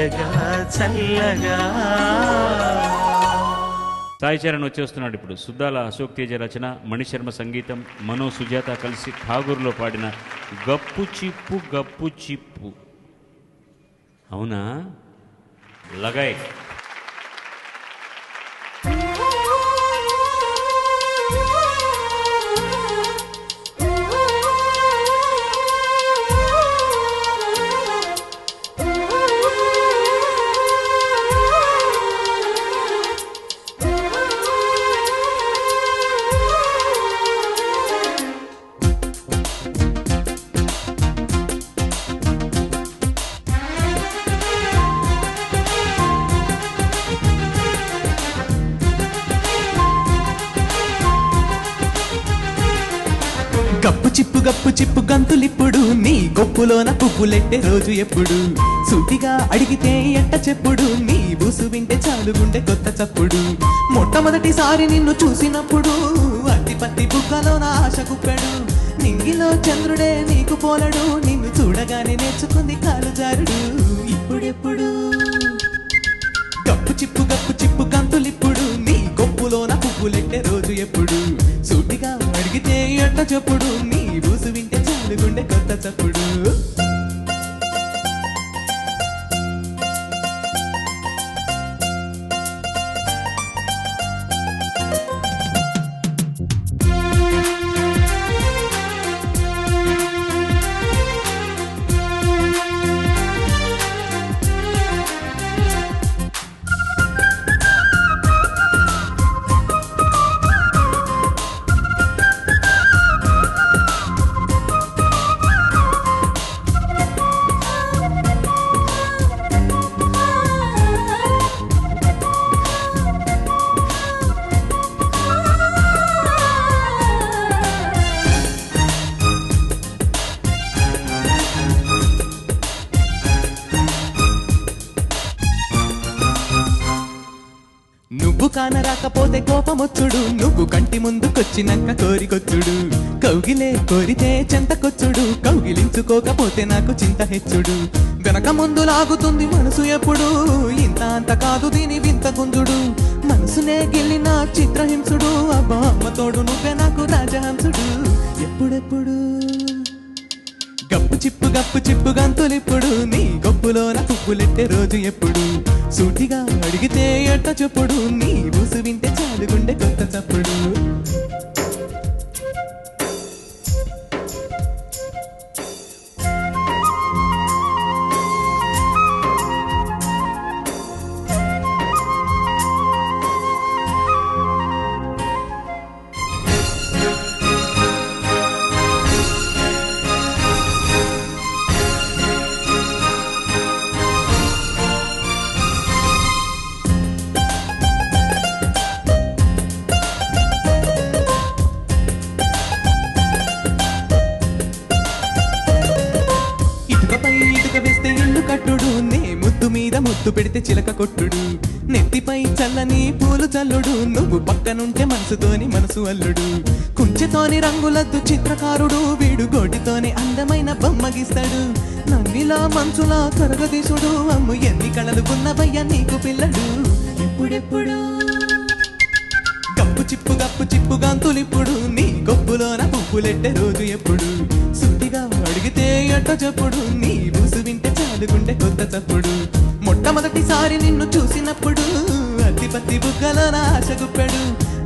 తీయగా చల్లగా. సాయి చరణ్ వచ్చేస్తున్నాడు ఇప్పుడు. సుద్దాల అశోక్ తేజ రచన మణిశర్మ సంగీతం మనో సుజాత కలిసి ఠాగూర్లో పాడిన గప్పు చిప్పు గప్పు చిప్పు. అవునా? లగాయ్ గప్పు చిప్పు గప్పు చిప్పు గంతులిప్పుడు నీ గొప్పులోన పువ్వులెట్టే రోజు ఎప్పుడు? సూటిగా అడిగితే ఎట్ట చెప్పుడు? నీ బూసు వింటే చాలు గుండె కొత్త చప్పుడు. మొట్టమొదటిసారి నిన్ను చూసినప్పుడు అట్టి పత్తి బుగ్గలోన ఆశ కుప్పాడు నింగిలో చంద్రుడే నీకు పోలడు నిన్ను చూడగానే నేర్చుకుంది కాలు జారుడు. ఇప్పుడెప్పుడు? గప్పు చిప్పు గప్పు పూలెట్టే రోజు ఎప్పుడు? సూటిగా అడిగితే ఎట్ట చెప్పుడు. నీ బూసు వింటే చాలు గుండె కొత్త చప్పుడు. కాన కానరాకపోతే కోపమొచ్చుడు నువ్వు కంటి ముందుకొచ్చినాక కోరికొచ్చుడు. కౌగిలే కోరితే చెంతకొచ్చుడు. కౌగిలించుకోకపోతే నాకు చింత హెచ్చుడు. వెనక ముందు లాగుతుంది మనసు ఎప్పుడు. ఇంత అంత కాదు దీని వింత గుంజుడు. మనసునే గెలిన చిత్రహింసుడు. అబ్బా అమ్మ తోడు నువ్వే నాకు రాజహంసుడు. ఎప్పుడెప్పుడు? గప్పు చిప్పు గప్పు చిప్పు గంతులిప్పుడు. నీ గప్పులోన పువ్వులెట్టే రోజు ఎప్పుడు? సూటిగా అడిగితే ఎట్ట చెప్పుడు. నీ బూసు వింటే చాలుగుండె కొత్త చప్పుడు ముద్దు మీద ముద్దు పెడితే చిలక కొట్టుడు. నెత్తిపై చల్లని పూలు చల్లుడు. నువ్వు పక్కనుంటే మనసుతోని మనసు అల్లుడు. కుంచెతోని రంగులద్దు చిత్రకారుడు. వీడు గోటితోని అందమైన బొమ్మ గీస్తాడు నన్నిలా మంచులా కరగదీసుడు. అమ్ము ఎన్ని కళలు ఉన్నవయ్యా నీకు పిల్లడు. ఎప్పుడెప్పుడు. గప్పు చిప్పు గప్పు చిప్పు గంతులిప్పుడు నీ గొప్పులోన పువ్వులెట్టే రోజు ఎప్పుడు. సుట్టిగా అడిగితే ఎట్ట చెప్పుడు. నీ బూసు వింటే చాలుగుంటే కొత్త చప్పుడు. మొట్టమొదటిసారి నిన్ను చూసినప్పుడు అతి పత్తి బుగ్గలో ఆశ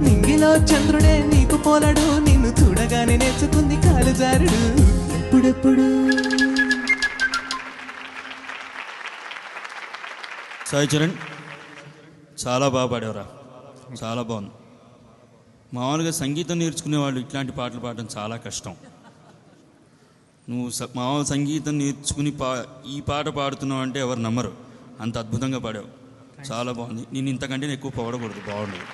నింగిలో చంద్రుడే నీకు పోలడు నిన్ను చూడగానే నేర్చుకుంది కాలు జారుడు ఎప్పుడెప్పుడు? సాయి చరణ్ చాలా బాగా పాడేవరా. చాలా బాగుంది. మామూలుగా సంగీతం నేర్చుకునే వాళ్ళు ఇట్లాంటి పాటలు పాడడం చాలా కష్టం. నువ్వు మామూలు సంగీతం నేర్చుకుని పా ఈ పాట పాడుతున్నావు అంటే ఎవరు నమ్మరు. అంత అద్భుతంగా పాడావు. చాలా బాగుంది. నేను ఇంతకంటే ఎక్కువ పాడకూడదు. బాగుండదు.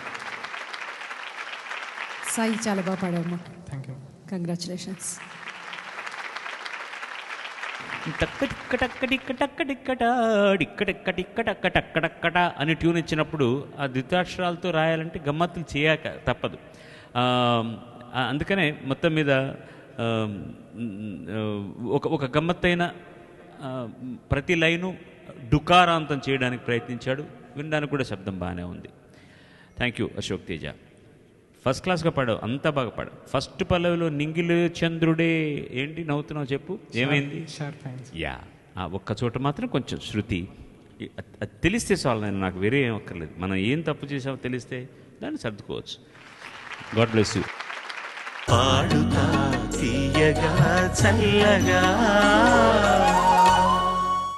సాయి చాలా బాగా పాడామ్మా థ్యాంక్ యూ కంగ్రాచులేషన్స్ టక్కటిక్కటక్కటిక్కటక్కటిక్కట అని ట్యూన్ ఇచ్చినప్పుడు ఆ ద్వితాక్షరాలతో రాయాలంటే గమ్మత్తులు చేయక తప్పదు అందుకనే మొత్తం మీద ఒక ఒక గమ్మత్తైన ప్రతి లైను డుకారాంతం చేయడానికి ప్రయత్నించాడు. వినడానికి కూడా శబ్దం బాగానే ఉంది. Thank you Ashok Teja. First క్లాస్గా పాడావు అంతా బాగా పాడావు. ఫస్ట్ పల్లవిలో నింగిలు చంద్రుడే ఏంటి నవ్వుతున్నావు చెప్పు? ఏమైంది? యా. ఆ ఒక్క చోట మాత్రం కొంచెం శృతి. అది తెలిస్తే చాలు నేను నాకు వేరే ఏం అక్కర్లేదు. మనం ఏం తప్పు చేసామో తెలిస్తే దాన్ని సర్దుకోవచ్చు. God bless you Paadutha Theeyaga చల్లగా.